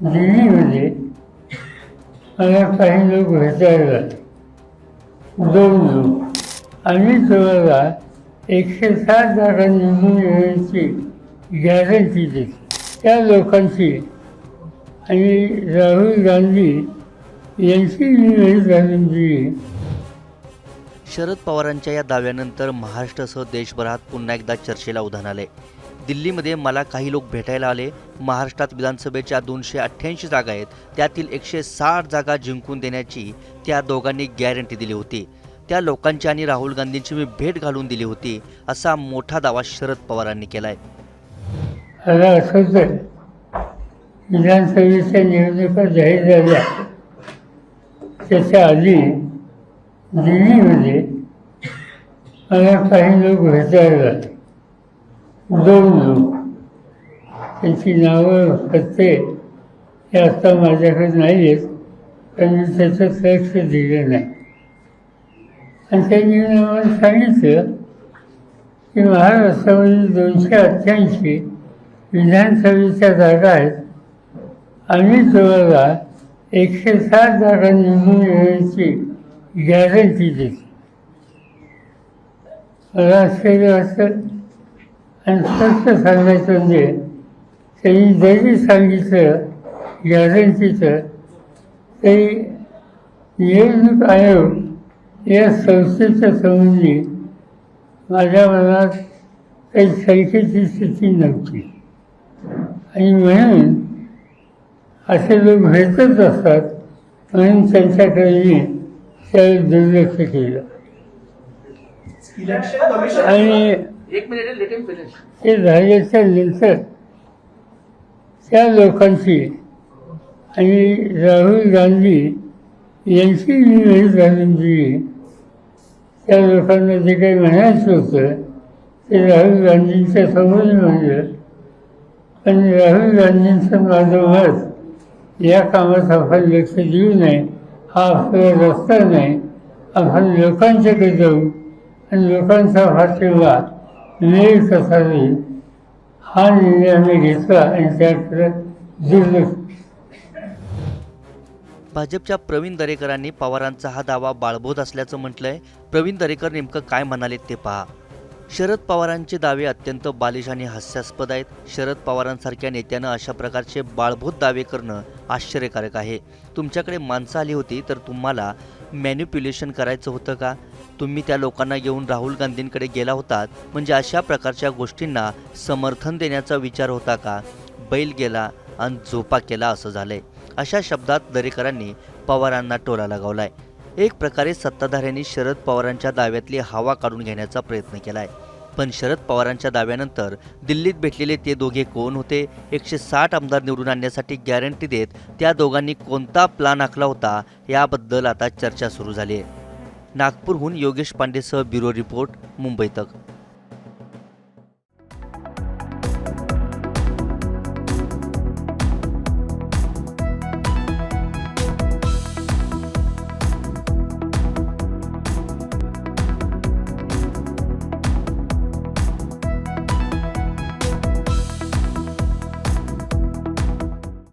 दिल्लीमध्ये मला काही लोक भेटायला दोन लोक. आणि तुम्हाला एकशे सात जागा निवडून येण्याची गॅरंटी देते. त्या लोकांची आणि राहुल गांधी यांची मी घालून शरद पवारांच्या या दाव्यानंतर महाराष्ट्रासह देशभरात पुन्हा एकदा चर्चेला उधाण आले. दिल्लीमध्ये मला काही लोक भेटायला आले. महाराष्ट्रात विधानसभेच्या दोनशे अठ्ठ्याऐंशी जागा आहेत. त्यातील एकशे साठ जागा जिंकून देण्याची त्या दोघांनी गॅरंटी दिली होती. त्या लोकांची आणि राहुल गांधींची मी भेट घालून दिली होती असा मोठा दावा शरद पवारांनी केलाय. आहे विधानसभेच्या निवडणुका जाहीर झाल्या. त्याच्या आधी दिल्लीमध्ये मला काही लोक भेटायला आले. दोन लोक. त्यांची नावं पत्ते हे आता माझ्याकडे नाही आहेत त्यांनी त्याचं लक्ष दिलं नाही. आणि त्यांनी आम्हाला सांगितलं की महाराष्ट्रामध्ये दोनशे अठ्ठ्याऐंशी विधानसभेच्या जागा आहेत. आम्ही तुम्हाला एकशे सात जागा निवडून येण्याची गॅरंटी देते मला आश्चर्य वाटतं आणि स्पष्ट सांगायचं म्हणजे त्यांनी जरी सांगितलं गॅरंटीचं तरी निवडणूक आयोग या संस्थेच्या संबंधी माझ्या मनात काही संख्येची स्थिती नव्हती. आणि म्हणून असे लोक भेटत असतात म्हणून त्यांच्याकडे मी त्यावेळी दुर्लक्ष केलं. आणि ते झाल्याच्यानंतर त्या लोकांची आणि राहुल गांधी यांची मी वेळ घालून दिली त्या लोकांना जे काही म्हणायचं होतं ते राहुल गांधींच्या समोर म्हणलं पण राहुल गांधींचं माझं मत या कामात आपण लक्ष देऊ नये. हा आपला रस्ता नाही आपण लोकांच्याकडे जाऊ आणि लोकांचा पाठिंबा मिळेल कसा होईल हा निर्णय आम्ही घेतला आणि त्याकडे दुर्लक्ष भाजपच्या प्रवीण दरेकरांनी पवारांचा हा दावा बाळबोध असल्याचं म्हटलंय. प्रवीण दरेकर नेमकं काय म्हणाले ते पहा. शरद पवारांचे दावे अत्यंत बालिश आणि हास्यास्पद आहेत. शरद पवारांसारख्या नेत्यानं अशा प्रकारचे बाळभूत दावे करणं आश्चर्यकारक आहे. तुमच्याकडे माणसं आली होती तर तुम्हाला मॅन्युप्युलेशन करायचं होतं का? तुम्ही त्या लोकांना घेऊन राहुल गांधींकडे गेला होतात म्हणजे अशा प्रकारच्या गोष्टींना समर्थन देण्याचा विचार होता का? बैल गेला आणि झोपा केला असं झालंय. अशा शब्दात दरेकरांनी पवारांना टोला लगावलाय. एक प्रकारे सत्ताधाऱ्यांनी शरद पवारांच्या दाव्यातली हवा काढून घेण्याचा प्रयत्न केलाय. पण शरद पवारांच्या दाव्यानंतर दिल्लीत भेटलेले ते दोघे कोण होते? एकशे साठ आमदार निवडून आणण्यासाठी गॅरंटी देत त्या दोघांनी कोणता प्लान आखला होता? याबद्दल आता चर्चा सुरू झाली आहे. नागपूरहून योगेश पांडेसह ब्युरो रिपोर्ट मुंबई तक.